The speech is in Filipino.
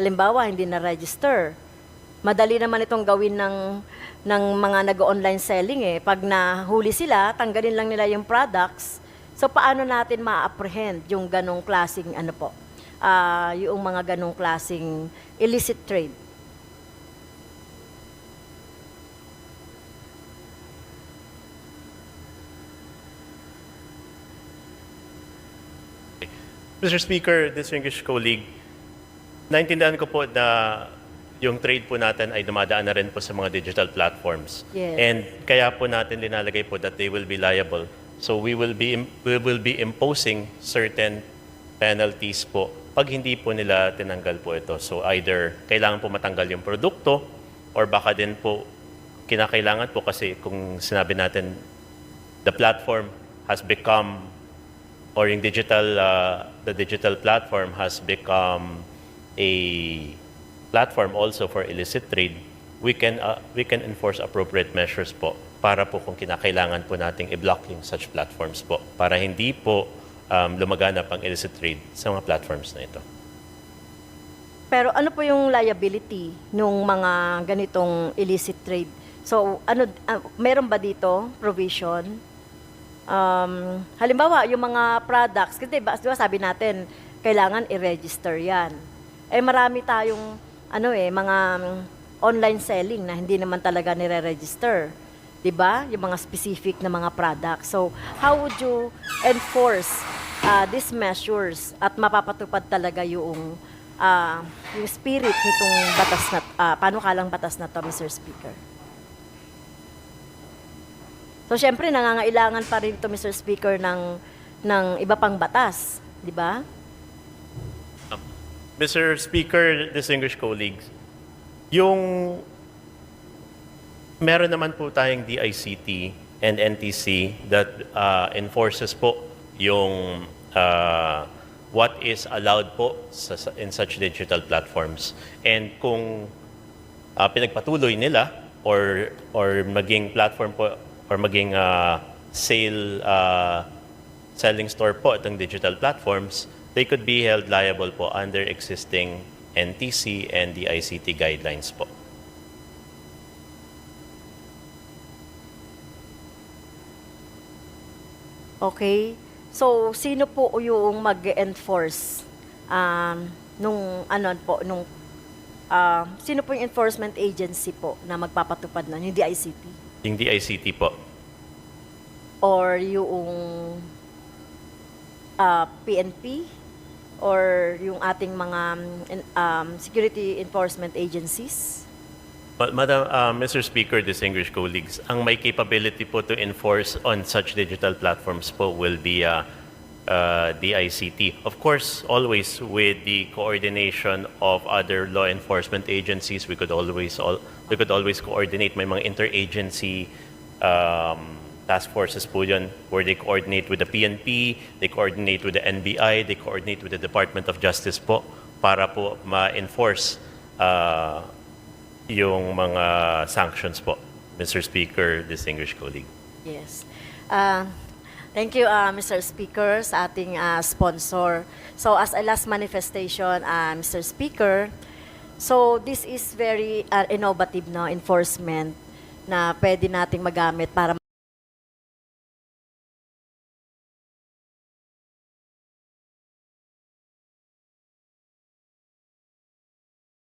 halimbawa hindi na register. Madali naman itong gawin ng ng mga nag-online selling eh. Pag nahuli sila, tanggalin lang nila yung products. So paano natin ma-apprehend yung ganong klasing ano po? ah yung mga ganong klasing illicit trade. Mr. Speaker, distinguished colleague, naintindihan ko po na yung trade po natin ay dumadaan na rin po sa mga digital platforms. Yes. And kaya po natin linalagay po that they will be liable. So we will be we will be imposing certain penalties po pag hindi po nila tinanggal po ito. So either kailangan po matanggal yung produkto or baka din po kinakailangan po kasi kung sinabi natin the platform has become or yung digital uh, the digital platform has become a platform also for illicit trade we can uh, we can enforce appropriate measures po para po kung kinakailangan po nating i-block yung such platforms po para hindi po um, lumaganap ang illicit trade sa mga platforms na ito. Pero ano po yung liability nung mga ganitong illicit trade? So, ano ah, meron ba dito provision? Um, halimbawa, yung mga products, kasi diba, diba sabi natin, kailangan i-register yan. Eh marami tayong ano eh, mga mm, online selling na hindi naman talaga nire-register. 'Di ba? Yung mga specific na mga products. So, how would you enforce uh, these measures at mapapatupad talaga yung ah, yung spirit nitong batas na uh, panukalang batas na to, Mr. Speaker? So, syempre, nangangailangan pa rin ito, Mr. Speaker, ng, ng iba pang batas. Di ba? Mr. Speaker, distinguished colleagues, yung meron naman po tayong DICT and NTC that uh, enforces po yung uh, what is allowed po sa, in such digital platforms. And kung uh, pinagpatuloy nila or or maging platform po or maging uh, sale uh, selling store po itong digital platforms, they could be held liable po under existing NTC and the ICT guidelines po. Okay. So, sino po yung mag-enforce um, nung ano po, nung ah, sino po yung enforcement agency po na magpapatupad nun? Yung DICT? Yung DICT po. Or yung ah, PNP? Or yung ating mga um, security enforcement agencies? Ma- Madam, uh, Mr. Speaker, distinguished colleagues, ang may capability po to enforce on such digital platforms po will be uh, uh, the ICT. Of course, always with the coordination of other law enforcement agencies, we could always all we could always coordinate. May mga interagency um, task forces po yun where they coordinate with the PNP, they coordinate with the NBI, they coordinate with the Department of Justice po para po ma-enforce uh, yung mga sanctions po, Mr. Speaker, distinguished colleague. Yes. Uh, thank you, uh, Mr. Speaker, sa ating uh, sponsor. So, as a last manifestation, uh, Mr. Speaker, so this is very uh, innovative no, enforcement na pwede nating magamit para